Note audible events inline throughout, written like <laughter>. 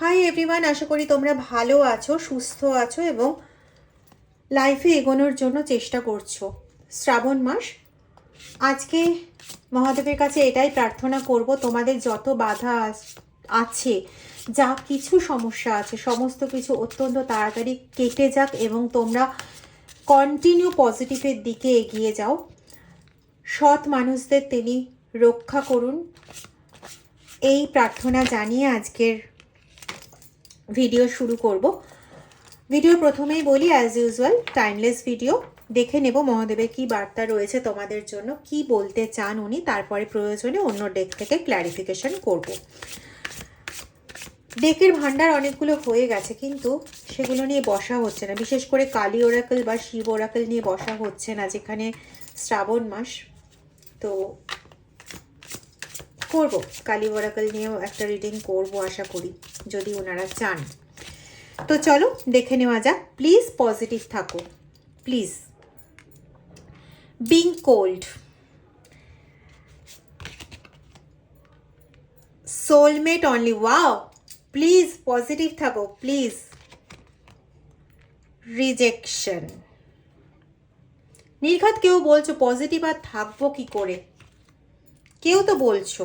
Hi everyone আশা করি তোমরা ভালো আছো, সুস্থ আছো এবং লাইফে এগোনোর জন্য চেষ্টা করছ। শ্রাবণ মাস। আজকে মহাদেবের কাছে এটাই প্রার্থনা করব, তোমাদের যত বাধা আছে যা কিছু সমস্যা আছে, সমস্ত কিছু অত্যন্ত তাড়াতাড়ি কেটে যাক এবং তোমরা কন্টিনিউ পজিটিভের দিকে এগিয়ে যাও। সৎ মানুষদের তিনি রক্ষা করুন। এই প্রার্থনা জানিয়ে আজকের ভিডিও শুরু করব। ভিডিও প্রথমেই বলি অ্যাজ ইউজুয়াল টাইমলেস ভিডিও দেখে নেব মহাদেবের কি বার্তা রয়েছে তোমাদের জন্য, কি বলতে চান উনি, তারপরে প্রয়োজনে অন্য ডেক থেকে ক্ল্যারিফিকেশন করব। ডেকের ভান্ডার অনেকগুলো হয়ে গেছে, কিন্তু সেগুলো নিয়ে বসা হচ্ছে না। বিশেষ করে কালী ওরাকেল বা শিব ওরাকেল নিয়ে বসা হচ্ছে না, যেখানে শ্রাবণ মাস। তো করব? কালী ওরাকেল নিয়েও একটা রিডিং করব, আশা করি, যদি ওনারা চান। তো চলো, দেখে নেওয়া যাক। প্লিজ পজিটিভ থাকো। Please being cold soulmate only wow please positive থাকো। প্লিজ রিজেকশন নির্ঘাত কেউ বলছো পজিটিভ আর থাকব কি করে? কেউ তো বলছো।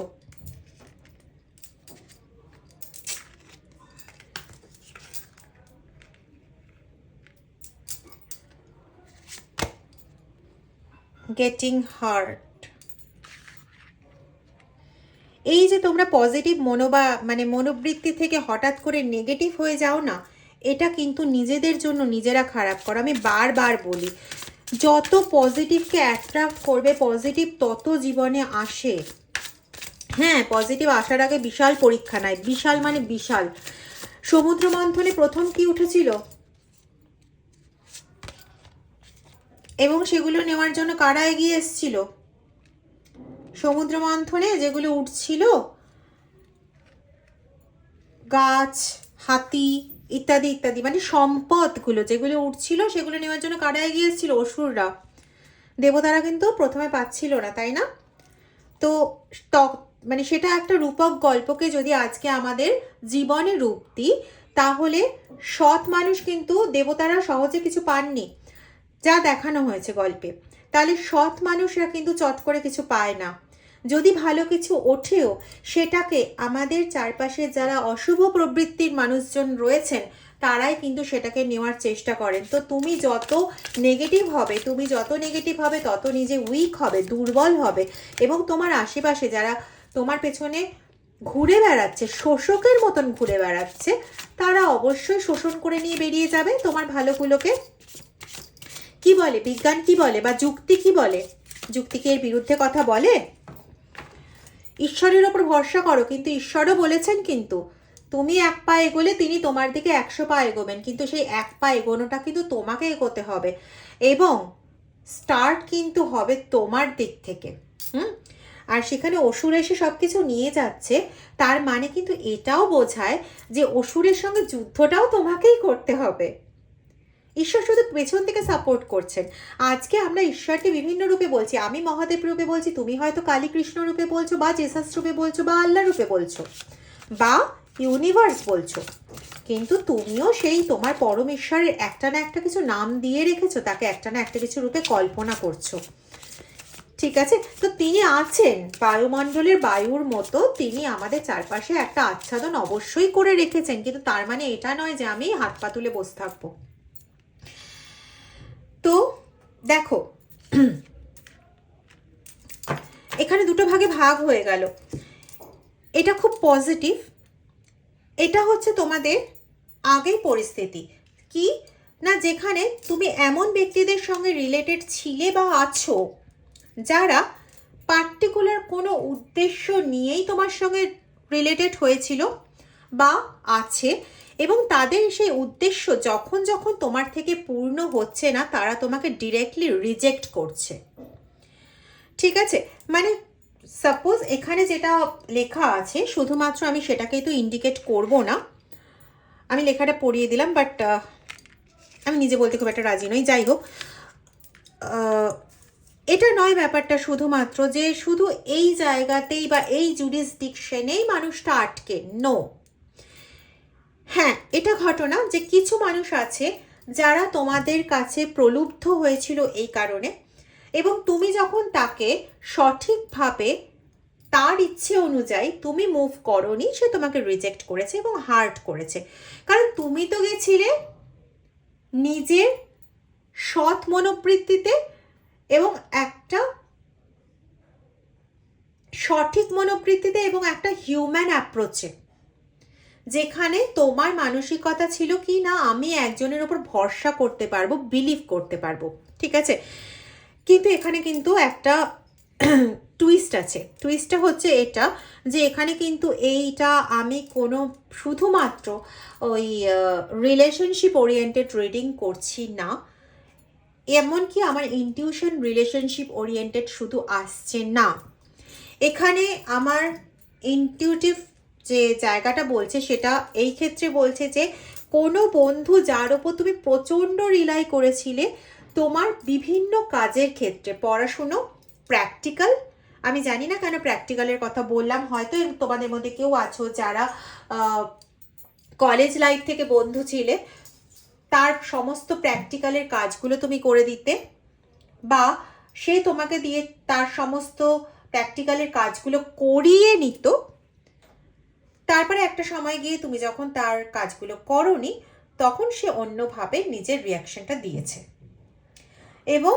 গেটিং হার্ট এই যে তোমরা পজিটিভ মনোবা মানে মনোবৃত্তি থেকে হঠাৎ করে নেগেটিভ হয়ে যাও না, এটা কিন্তু নিজেদের জন্য নিজেরা খারাপ করো। আমি বারবার বলি যত পজিটিভকে অ্যাট্রাক্ট করবে পজিটিভ তত জীবনে আসে। হ্যাঁ পজিটিভ আসার আগে বিশাল পরীক্ষা নাই, বিশাল মানে বিশাল। সমুদ্র মন্থনে প্রথম কি উঠেছিল? এবং সেগুলো নেওয়ার জন্য কারা এগিয়ে এসছিল? সমুদ্র মন্থনে যেগুলো উঠছিল, গাছ, হাতি ইত্যাদি ইত্যাদি। মানে সম্পদগুলো, যেগুলো উঠছিল, সেগুলো নেওয়ার জন্য কারা এগিয়ে এসেছিল? অসুররা। দেবতারা কিন্তু প্রথমে পাচ্ছিল না, তাই না? তো ত- মানে সেটা একটা রূপক গল্পকে যদি আজকে আমাদের জীবনে রূপ দিই, তাহলে সৎ মানুষ কিন্তু দেবতারা সহজে কিছু পাননি, যা দেখানো হয়েছে গল্পে। তাহলে সৎ মানুষরা কিন্তু চট করে কিছু পায় না। যদি ভালো কিছু ওঠেও, সেটাকে আমাদের চারপাশে যারা অশুভ প্রবৃত্তির মানুষজন রয়েছেন, তারাই কিন্তু সেটাকে নেওয়ার চেষ্টা করেন। তো তুমি যত নেগেটিভ হবে, তুমি যত নেগেটিভ হবে, তত নিজে উইক হবে, দুর্বল হবে। এবং তোমার আশেপাশে যারা তোমার পেছনে ঘুরে বেড়াচ্ছে, শোষকের মতন ঘুরে বেড়াচ্ছে, তারা অবশ্যই শোষণ করে নিয়ে বেরিয়ে যাবে তোমার ভালোগুলোকে। কি বলে? বিজ্ঞান কি বলে? বা যুক্তি কি বলে? যুক্তি কি এর বিরুদ্ধে কথা বলে? ঈশ্বরের ওপর ভরসা করো, কিন্তু ঈশ্বরও বলেছেন কিন্তু, তুমি এক পা এগোলে তিনি তোমার দিকে একশো পা এগোবেন, কিন্তু সেই এক পা এগোনোটা কিন্তু তোমাকে এগোতে হবে এবং স্টার্ট কিন্তু হবে তোমার দিক থেকে। হুম? আর সেখানে অসুর এসে সব কিছু নিয়ে যাচ্ছে, তার মানে কিন্তু এটাও বোঝায় যে অসুরের সঙ্গে যুদ্ধটাও তোমাকেই করতে হবে। ঈশ্বর শুধু পেছন থেকে সাপোর্ট করছেন। আজকে আমরা ঈশ্বরকে বিভিন্ন রূপে বলছি। আমি মহাদেব রূপে বলছি, তুমি হয়তো কালী কৃষ্ণ রূপে বলছো, বা জেসাস রূপে বলছো, বা আল্লাহ রূপে বলছো, বা ইউনিভার্স বলছো। কিন্তু তুমিও সেই তোমার পরমেশ্বরের একটা না একটা কিছু নাম দিয়ে রেখেছো, তাকে একটা না একটা কিছু রূপে কল্পনা করছ। ঠিক আছে? তো তিনি আছেন, বায়ুমণ্ডলের বায়ুর মতো। তিনি আমাদের চারপাশে একটা আচ্ছাদন অবশ্যই করে রেখেছেন। কিন্তু তার মানে এটা নয় যে আমি হাত পা তুলে বসে থাকব। তো দেখো, এখানে দুটো ভাগে ভাগ হয়ে গেল। এটা খুব পজিটিভ এটা হচ্ছে তোমাদের আগের পরিস্থিতি। কি? না, যেখানে তুমি এমন ব্যক্তিদের সঙ্গে রিলেটেড ছিলে বা আছো, যারা পার্টিকুলার কোনো উদ্দেশ্য নিয়েই তোমার সঙ্গে রিলেটেড হয়েছিল বা আছে এবং তাদের সেই উদ্দেশ্য যখন যখন তোমার থেকে পূর্ণ হচ্ছে না, তারা তোমাকে ডিরেক্টলি রিজেক্ট করছে। ঠিক আছে? মানে সাপোজ এখানে যেটা লেখা আছে, শুধুমাত্র আমি সেটাকেই তো ইন্ডিকেট করব না। আমি লেখাটা পড়িয়ে দিলাম বাট আমি নিজে বলতে খুব একটা রাজি নই। যাই হোক এটা নয় ব্যাপারটা শুধুমাত্র যে শুধু এই জায়গাতেই বা এই জুডিসডিকশনেই মানুষটা আটকে। নো হ্যাঁ এটা ঘটনা যে কিছু মানুষ আছে যারা তোমাদের কাছে প্রলুব্ধ হয়েছিল এই কারণে এবং তুমি যখন তাকে সঠিকভাবে তার ইচ্ছে অনুযায়ী তুমি মুভ করনি, সে তোমাকে রিজেক্ট করেছে এবং হার্ট করেছে। কারণ তুমি তো গেছিলে নিজের সৎ মনোবৃত্তিতে এবং একটা সঠিক মনোবৃত্তিতে এবং একটা হিউম্যান অ্যাপ্রোচে যেখানে তোমার মানসিকতা ছিল কি না আমি একজনের ওপর ভরসা করতে পারব বিলিভ করতে পারব, ঠিক আছে? কিন্তু এখানে কিন্তু একটা <clears throat> টুইস্ট আছে। টুইস্টটা হচ্ছে এটা যে এখানে কিন্তু এইটা আমি কোনো শুধুমাত্র ওই রিলেশনশিপ ওরিয়েন্টেড রিডিং করছি না। এমনকি আমার ইনটিউশন রিলেশনশিপ ওরিয়েন্টেড শুধু আসছে না। এখানে আমার ইনটিউটিভ যে জায়গাটা বলছে সেটা এই ক্ষেত্রে বলছে যে কোনো বন্ধু যার ওপর তুমি প্রচণ্ড রিলাই করেছিলে তোমার বিভিন্ন কাজের ক্ষেত্রে, পড়াশুনো প্র্যাকটিক্যাল আমি জানি না কেন প্র্যাকটিক্যালের কথা বললাম, হয়তো তোমাদের মধ্যে কেউ আছো যারা কলেজ লাইফ থেকে বন্ধু ছিলে, তার সমস্ত প্র্যাকটিক্যালের কাজগুলো তুমি করে দিতে বা সে তোমাকে দিয়ে তার সমস্ত প্র্যাকটিক্যালের কাজগুলো করিয়ে নিত তারপরে একটা সময় গিয়ে তুমি যখন তার কাজগুলো করনি, তখন সে অন্যভাবে নিজের রিয়াকশনটা দিয়েছে। এবং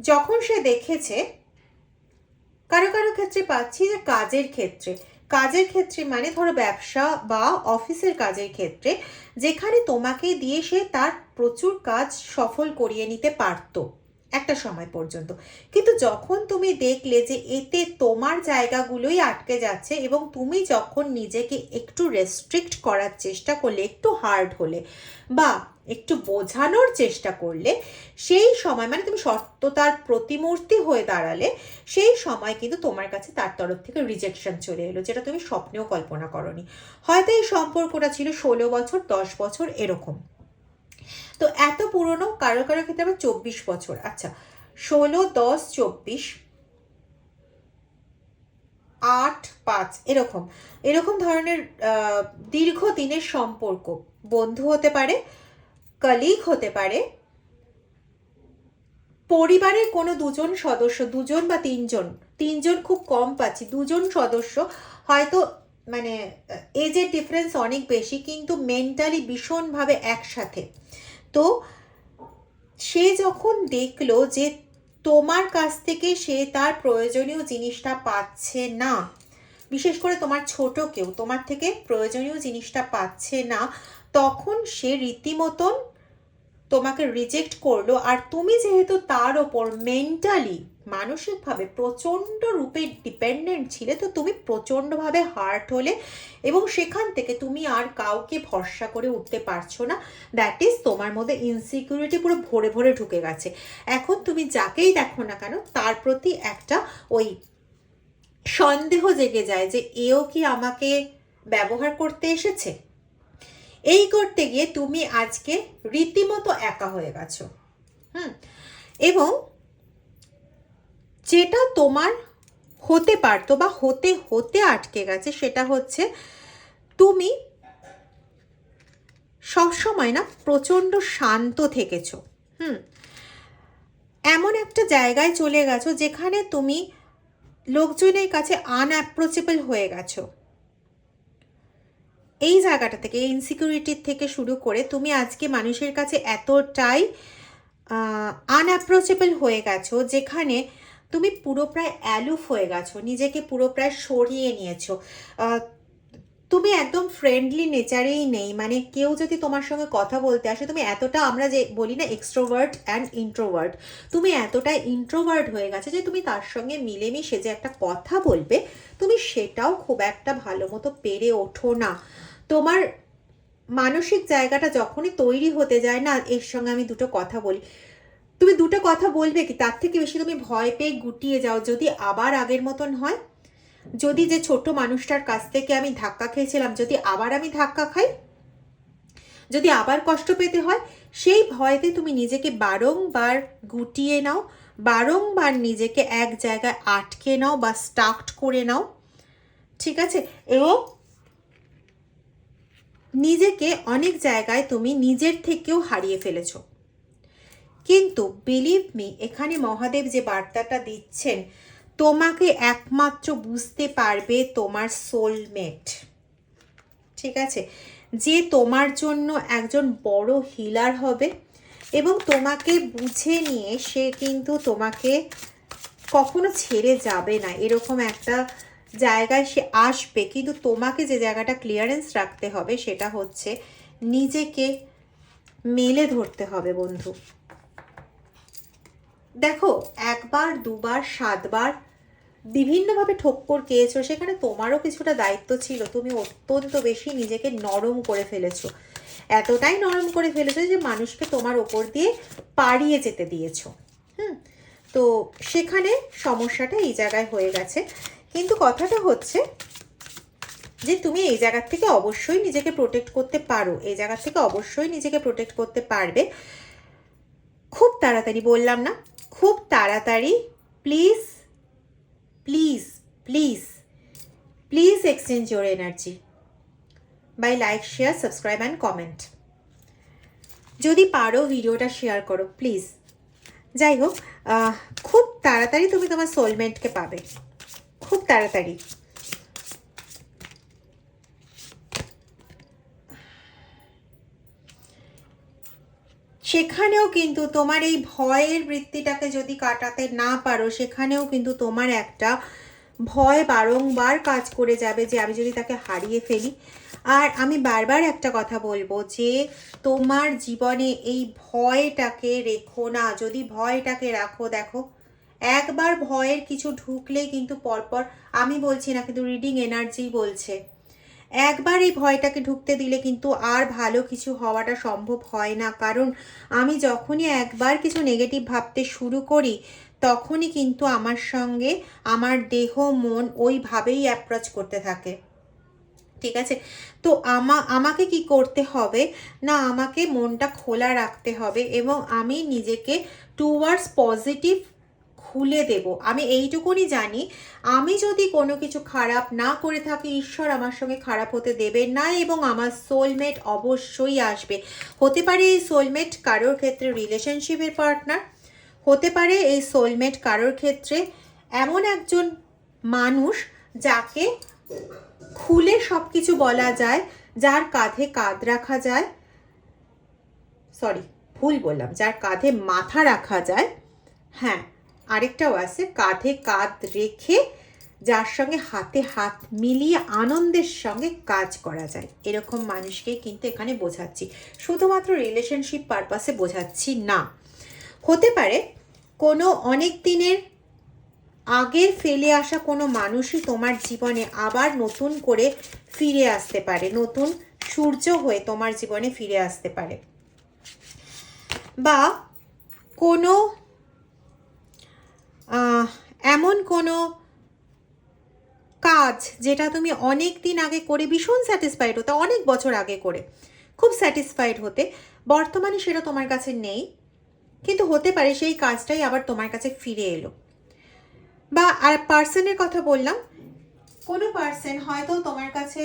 যখন সে দেখেছে, কারও কারও ক্ষেত্রে পাচ্ছি যে কাজের ক্ষেত্রে। কাজের ক্ষেত্রে মানে ধরো ব্যবসা বা অফিসের কাজের ক্ষেত্রে, যেখানে তোমাকে দিয়ে সে তার প্রচুর কাজ সফল করিয়ে নিতে পারতো। একটা সময় পর্যন্ত। কিন্তু যখন তুমি দেখলে যে এতে তোমার জায়গাগুলোই আটকে যাচ্ছে এবং তুমি যখন নিজেকে একটু রেস্ট্রিক্ট করার চেষ্টা করলে, একটু হার্ড হলে বা একটু বোঝানোর চেষ্টা করলে, সেই সময় মানে তুমি সত্যতার প্রতিমূর্তি হয়ে দাঁড়ালে, সেই সময় কিন্তু তোমার কাছে তার তরফ থেকে রিজেকশন চলে এলো, যেটা তুমি স্বপ্নেও কল্পনা করনি। হয়তো এই সম্পর্কটা ছিল ষোলো বছর, দশ বছর এরকম। তো এত পুরনো কারও কারও ক্ষেত্রে আবার চব্বিশ বছর। আচ্ছা ষোলো, দশ, চব্বিশ, আট, পাঁচ, এরকম। এরকম ধরনের দীর্ঘ দিনের সম্পর্ক। বন্ধু হতে পারে কলিগ হতে পারে, পরিবারের কোনো দুজন সদস্য, দুজন বা তিনজন তিনজন খুব কম পাচ্ছি, দুজন সদস্য হয়তো মানে এজের ডিফারেন্স অনেক বেশি, কিন্তু মেন্টালি ভীষণভাবে একসাথে। তো সে যখন দেখল যে তোমার কাছ থেকে সে তার প্রয়োজনীয় জিনিসটা পাচ্ছে না, বিশেষ করে তোমার ছোট কেউ, তোমার থেকে প্রয়োজনীয় জিনিসটা পাচ্ছে না, তখন সে রীতিমতন তোমাকে রিজেক্ট করল। আর তুমি যেহেতু তার ওপর মেন্টালি মানসিকভাবে প্রচণ্ড রূপে ডিপেন্ডেন্ট ছিলে, তো তুমি প্রচণ্ডভাবে হার্ট হলে এবং সেখান থেকে তুমি আর কাউকে ভরসা করে উঠতে পারছ না। দ্যাট ইজ তোমার মধ্যে ইনসিকিউরিটি পুরো ভরে ভরে ঢুকে গেছে। এখন তুমি যাকেই দেখো না কেন, তার প্রতি একটা ওই সন্দেহ জেগে যায় যে, এও কি আমাকে ব্যবহার করতে এসেছে? এই করতে গিয়ে তুমি আজকে রীতিমতো একা হয়ে গেছো। হুম? এবং যেটা তোমার হতে পারতো বা হতে হতে আটকে গেছে সেটা হচ্ছে তুমি সবসময় না প্রচণ্ড শান্ত থেকেছ, হুম? এমন একটা জায়গায় চলে গেছো যেখানে তুমি লোকজনের কাছে আনঅ্যাপ্রোচেবল হয়ে গেছো। এই জায়গাটা থেকে ইনসিকিউরিটির থেকে শুরু করে তুমি আজকে মানুষের কাছে এতটাই আনঅ্যাপ্রোচেবল হয়ে গেছো যেখানে তুমি পুরো প্রায় অ্যালুফ হয়ে গেছো, নিজেকে পুরো প্রায় সরিয়ে নিয়েছো। তুমি একদম ফ্রেন্ডলি নেচারেই নেই মানে কেউ যদি তোমার সঙ্গে কথা বলতে আসে, তুমি এতটা আমরা যে বলি না এক্সট্রোভার্ট অ্যান্ড ইন্ট্রোভার্ট তুমি এতটা ইন্ট্রোভার্ট হয়ে গেছে যে তুমি তার সঙ্গে মিলেমিশে যে একটা কথা বলবে, তুমি সেটাও খুব একটা ভালো মতো পেরে ওঠো না। তোমার মানসিক জায়গাটা যখনই তৈরি হতে যায় না, এর সঙ্গে আমি দুটো কথা বলি। তুমি দুটো কথা বলবে কি? তার থেকে বেশি তুমি ভয় পেয়ে গুটিয়ে যাও। যদি আবার আগের মতন হয়, যদি যে ছোট মানুষটার কাছ থেকে আমি ধাক্কা খেয়েছিলাম, যদি আবার আমি ধাক্কা খাই, যদি আবার কষ্ট পেতে হয়, সেই ভয়তে তুমি নিজেকে বারংবার গুটিয়ে নাও, বারংবার নিজেকে এক জায়গায় আটকে নাও বা স্টাকড করে নাও, ঠিক আছে? এবং নিজেকে অনেক জায়গায় তুমি নিজের থেকেও হারিয়ে ফেলেছো। কিন্তু বিলিভ মি এখানে মহাদেব যে বার্তাটা দিচ্ছেন, তোমাকে একমাত্র বুঝতে পারবে তোমার সোলমেট ঠিক আছে? যে তোমার জন্য একজন বড় হিলার হবে এবং তোমাকে বুঝে নিয়ে সে কিন্তু তোমাকে কখনো ছেড়ে যাবে না। এরকম একটা জায়গায় সে আসবে, কিন্তু তোমাকে যে জায়গাটা ক্লিয়ারেন্স রাখতে হবে সেটা হচ্ছে নিজেকে মেলে ধরতে হবে বন্ধু। দেখো, একবার, দুবার, সাতবার বিভিন্নভাবে ঠক্কর খেয়েছো সেখানে তোমারও কিছুটা দায়িত্ব ছিল। তুমি অত্যন্ত বেশি নিজেকে নরম করে ফেলেছো। এতটাই নরম করে ফেলেছো যে মানুষকে তোমার ওপর দিয়ে পাড়িয়ে যেতে দিয়েছ। হুম? তো সেখানে সমস্যাটা এই জায়গায় হয়ে গেছে। কিন্তু কথাটা হচ্ছে যে তুমি এই জায়গার থেকে অবশ্যই নিজেকে প্রোটেক্ট করতে পারো। এই জায়গার থেকে অবশ্যই নিজেকে প্রোটেক্ট করতে পারবে। খুব তাড়াতাড়ি বললাম না। খুব তাড়াতাড়ি please please please please exchange your energy by like share subscribe and comment যদি পারো ভিডিওটা শেয়ার করো প্লিজ যাই হোক খুব তাড়াতাড়ি তুমি তোমার সোলমেন্টকে পাবে। খুব তাড়াতাড়ি। সেখানেও কিন্তু তোমার এই ভয়ের বৃত্তিটাকে যদি কাটাতে না পারো, সেখানেও কিন্তু তোমার একটা ভয় বারংবার কাজ করে যাবে যে আমি যদি তাকে হারিয়ে ফেলি। আর আমি বারবার একটা কথা বলব যে তোমার জীবনে এই ভয়টাকে রেখো না। যদি ভয়টাকে রাখো, দেখো, একবার ভয়ের কিছু ঢুকলেই কিন্তু পরপর, আমি বলছি না, কিন্তু রিডিং এনার্জি বলছে। একবার এই ভয়টাকে ঢুকতে দিলে কিন্তু আর ভালো কিছু হওয়াটা সম্ভব হয় না। কারণ আমি যখনই একবার কিছু নেগেটিভ ভাবতে শুরু করি, তখনই কিন্তু আমার সঙ্গে আমার দেহ, মন ওইভাবেই অ্যাপ্রোচ করতে থাকে। ঠিক আছে? তো আমা, আমাকে কি করতে হবে? না, আমাকে মনটা খোলা রাখতে হবে এবং আমি নিজেকে টুয়ার্ডস পজিটিভ খুলে দেব। আমি এইটুকুনি জানি, আমি যদি কোনো কিছু খারাপ না করে থাকি, ঈশ্বর আমার সঙ্গে খারাপ হতে দেবেন না এবং আমার সোলমেট অবশ্যই আসবে। হতে পারে এই সোলমেট কারোর ক্ষেত্রে রিলেশনশিপের পার্টনার হতে পারে এই সোলমেট কারোর ক্ষেত্রে এমন একজন মানুষ যাকে খুলে সব কিছু বলা যায়, যার কাঁধে কাঁধ রাখা যায় সরি ভুল বললাম, যার কাঁধে মাথা রাখা যায় হ্যাঁ আরেকটাও আছে, কাঁধে কাঁধ রেখে যার সঙ্গে হাতে হাত মিলিয়ে আনন্দের সঙ্গে কাজ করা যায়। এরকম মানুষকে কিন্তু এখানে বোঝাচ্ছি। শুধুমাত্র রিলেশনশিপ পারপাসে বোঝাচ্ছি না। হতে পারে কোনো অনেক দিনের আগের ফেলে আসা কোনো মানুষই তোমার জীবনে আবার নতুন করে ফিরে আসতে পারে, নতুন সূর্য হয়ে তোমার জীবনে ফিরে আসতে পারে। বা কোনো এমন কোনো কাজ যেটা তুমি অনেক দিন আগে করে ভীষণ স্যাটিসফাইড হতে, অনেক বছর আগে করে, খুব স্যাটিসফাইড হতে, বর্তমানে সেটা তোমার কাছে নেই, কিন্তু হতে পারে সেই কাজটাই আবার তোমার কাছে ফিরে এলো। বা আর পার্সনের কথা বললাম, কোনো পার্সন হয়তো তোমার কাছে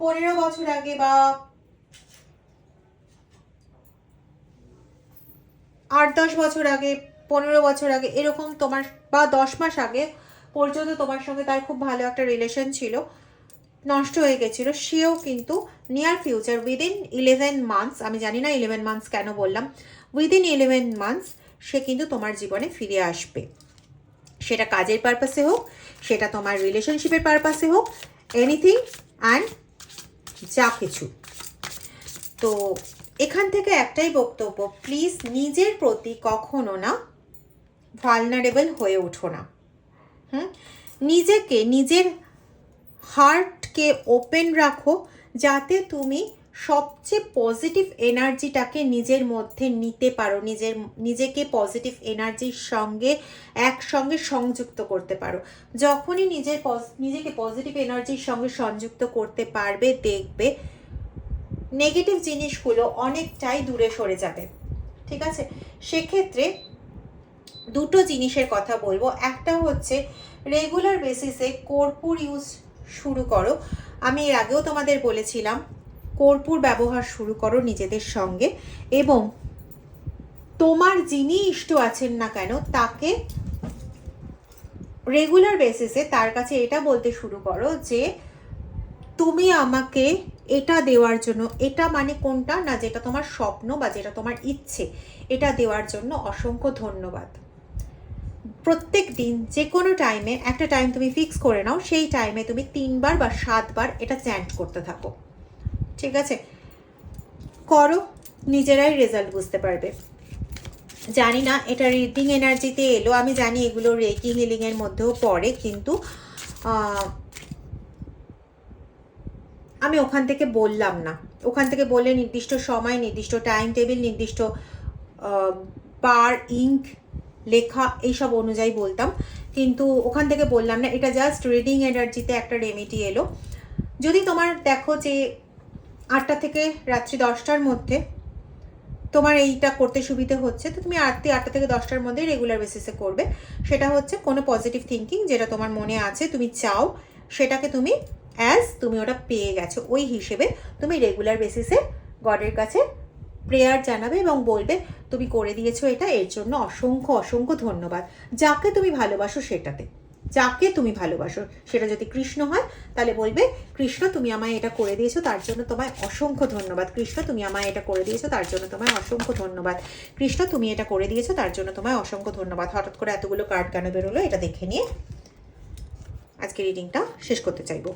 পনেরো বছর আগে বা আট দশ বছর আগে পনেরো বছর আগে, এরকম তোমার, বা দশ মাস আগে পর্যন্ত তোমার সঙ্গে তার খুব ভালো একটা রিলেশন ছিল, নষ্ট হয়ে গেছিল। সেও কিন্তু near future within eleven months আমি জানি না ইলেভেন মান্থস কেন বললাম উইদিন ইলেভেন মান্থস সে কিন্তু তোমার জীবনে ফিরে আসবে। সেটা কাজের পারপাসে হোক, সেটা তোমার রিলেশনশিপের পারপাসে হোক এনিথিং অ্যান্ড যা কিছু। তো এখান থেকে একটাই বক্তব্য প্লিজ নিজের প্রতি কখনো না ভালনারেবল হয়ে ওঠো না। হুম? নিজেকে, নিজের হার্টকে ওপেন রাখো যাতে তুমি সবচেয়ে পজিটিভ এনার্জিটাকে নিজের মধ্যে নিতে পারো, নিজের, নিজেকে পজিটিভ এনার্জির সঙ্গে, একসঙ্গে সংযুক্ত করতে পারো। যখনই নিজের নিজেকে পজিটিভ এনার্জির সঙ্গে সংযুক্ত করতে পারবে, দেখবে নেগেটিভ জিনিসগুলো অনেকটাই দূরে সরে যাবে। ঠিক আছে? সেক্ষেত্রে দুটো জিনিসের কথা বলব। একটা হচ্ছে রেগুলার বেসিসে কর্পূর ইউজ শুরু করো। আমি এর আগেও তোমাদের বলেছিলাম, কর্পূর ব্যবহার শুরু করো নিজেদের সঙ্গে এবং তোমার যিনি ইষ্ট আছেন না কেন, তাকে রেগুলার বেসিসে তার কাছে এটা বলতে শুরু করো যে, তুমি আমাকে এটা দেওয়ার জন্য, এটা মানে কোনটা? না, যেটা তোমার স্বপ্ন বা যেটা তোমার ইচ্ছে, এটা দেওয়ার জন্য অসংখ্য ধন্যবাদ। প্রত্যেক দিন যে কোনো টাইমে একটা টাইম তুমি ফিক্স করে নাও, সেই টাইমে তুমি তিনবার বা সাতবার এটা চ্যান্ট করতে থাকো। ঠিক আছে? করো, নিজেরাই রেজাল্ট বুঝতে পারবে। জানি না, এটা রিডিং এনার্জিতে এলো। আমি জানি এগুলো রেকি হিলিংয়ের মধ্যেও পড়ে, কিন্তু আমি ওখান থেকে বললাম না। ওখান থেকে বললে নির্দিষ্ট সময়, নির্দিষ্ট টাইম টেবিল নির্দিষ্ট বার ইঙ্ক লেখা এইসব অনুযায়ী বলতাম। কিন্তু ওখান থেকে বললাম না, এটা জাস্ট রিডিং এনার্জিতে একটা রেমেডি এলো। যদি তোমার দেখো যে আটটা থেকে রাত্রি দশটার মধ্যে তোমার এইটা করতে সুবিধে হচ্ছে, তো তুমি রাত্রি আটটা থেকে দশটার মধ্যে রেগুলার বেসিসে করবে। সেটা হচ্ছে কোনো পজিটিভ থিঙ্কিং যেটা তোমার মনে আছে, তুমি চাও, সেটাকে তুমি অ্যাজ তুমি ওটা পেয়ে গেছো। ওই হিসেবে তুমি রেগুলার বেসিসে গডের কাছে প্রেয়ার জানাবে এবং বলবে, তুমি করে দিয়েছ এটা, এর জন্য অসংখ্য অসংখ্য ধন্যবাদ। যাকে তুমি ভালোবাসো সেটাতে। যাকে তুমি ভালোবাসো, সেটা যদি কৃষ্ণ হয়, তাহলে বলবে, কৃষ্ণ, তুমি আমায় এটা করে দিয়েছ, তার জন্য তোমায় অসংখ্য ধন্যবাদ। কৃষ্ণ, তুমি আমায় এটা করে দিয়েছ, তার জন্য তোমায় অসংখ্য ধন্যবাদ। কৃষ্ণ, তুমি এটা করে দিয়েছ, তার জন্য তোমায় অসংখ্য ধন্যবাদ। হঠাৎ করে এতগুলো কার্ড কেন বেরোলো, এটা দেখে নিয়ে আজকে রিডিংটা শেষ করতে চাইব।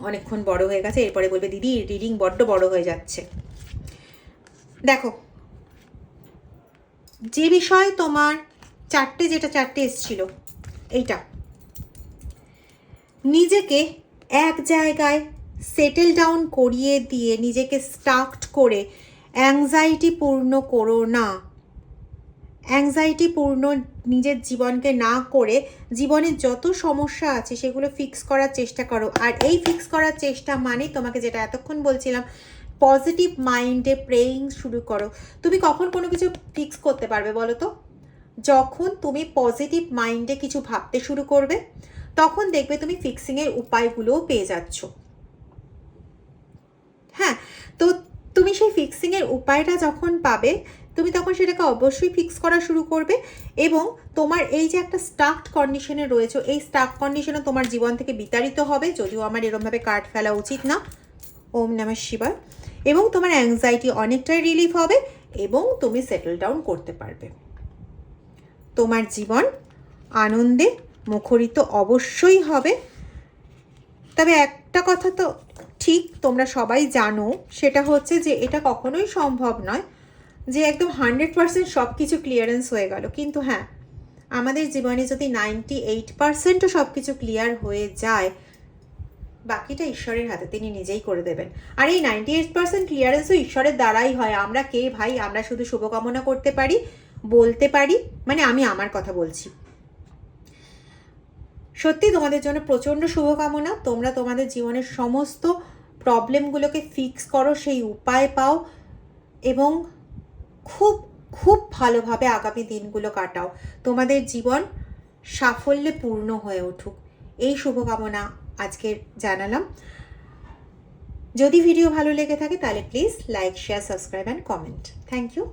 অনেকক্ষণ বড় হয়ে গেছে, এরপরে বলবে, দিদি রিডিং বড্ড বড় হয়ে যাচ্ছে। দেখো, যে বিষয়ে তোমার চারটে যেটা চারটে এসছিল, এইটা। নিজেকে এক জায়গায় সেটেল ডাউন করিয়ে দিয়ে নিজেকে স্টাকড করে অ্যাংজাইটি পূর্ণ করো না। অ্যাংজাইটি পূর্ণ নিজের জীবনকে না করে জীবনের যত সমস্যা আছে সেগুলো ফিক্স করার চেষ্টা করো। আর এই ফিক্স করার চেষ্টা মানে তোমাকে যেটা এতক্ষণ বলছিলাম পজিটিভ মাইন্ডে প্রেয়িং শুরু করো। তুমি কখন কোনো কিছু ফিক্স করতে পারবে বলো তো? যখন তুমি পজিটিভ মাইন্ডে কিছু ভাবতে শুরু করবে, তখন দেখবে তুমি ফিক্সিংয়ের উপায়গুলোও পেয়ে যাচ্ছ। হ্যাঁ তো তুমি সেই ফিক্সিংয়ের উপায়টা যখন পাবে, তুমি তখন সেটাকে অবশ্যই ফিক্স করা শুরু করবে এবং তোমার এই যে একটা স্টাকড কন্ডিশনে রয়েছে, এই স্টাক কন্ডিশনে তোমার জীবন থেকে বিতাড়িত হবে, যদিও আমার এরমভাবে কার্ড ফেলা উচিত না। ওম নমঃ শিবায়। এবং তোমার অ্যাংজাইটি অনেকটাই রিলিফ হবে এবং তুমি সেটেল ডাউন করতে পারবে। তোমার জীবন আনন্দে মুখরিত অবশ্যই হবে। তবে একটা কথা তো ঠিক তোমরা সবাই জানো, সেটা হচ্ছে যে এটা কখনোই সম্ভব নয় যে একদম হান্ড্রেড পার্সেন্ট সব কিছু ক্লিয়ারেন্স হয়ে গেল। কিন্তু হ্যাঁ আমাদের জীবনে যদি নাইনটি এইট পার্সেন্টও সব কিছু ক্লিয়ার হয়ে যায় বাকিটা ঈশ্বরের হাতে তিনি নিজেই করে দেবেন। আর এই নাইনটি এইট পার্সেন্ট ক্লিয়ারেন্সও ঈশ্বরের দ্বারাই হয়। আমরা কে ভাই? আমরা শুধু শুভকামনা করতে পারি, বলতে পারি মানে আমি আমার কথা বলছি। সত্যি তোমাদের জন্য প্রচণ্ড শুভকামনা। তোমরা তোমাদের জীবনের সমস্ত প্রবলেমগুলোকে ফিক্স করো, সেই উপায় পাও এবং খুব খুব ভালোভাবে আগামী দিনগুলো কাটাও। তোমাদের জীবন সাফল্যে পূর্ণ হয়ে উঠুক। এই শুভকামনা আজকে জানালাম। যদি ভিডিও ভালো লেগে থাকে, তাহলে please like share subscribe and comment thank you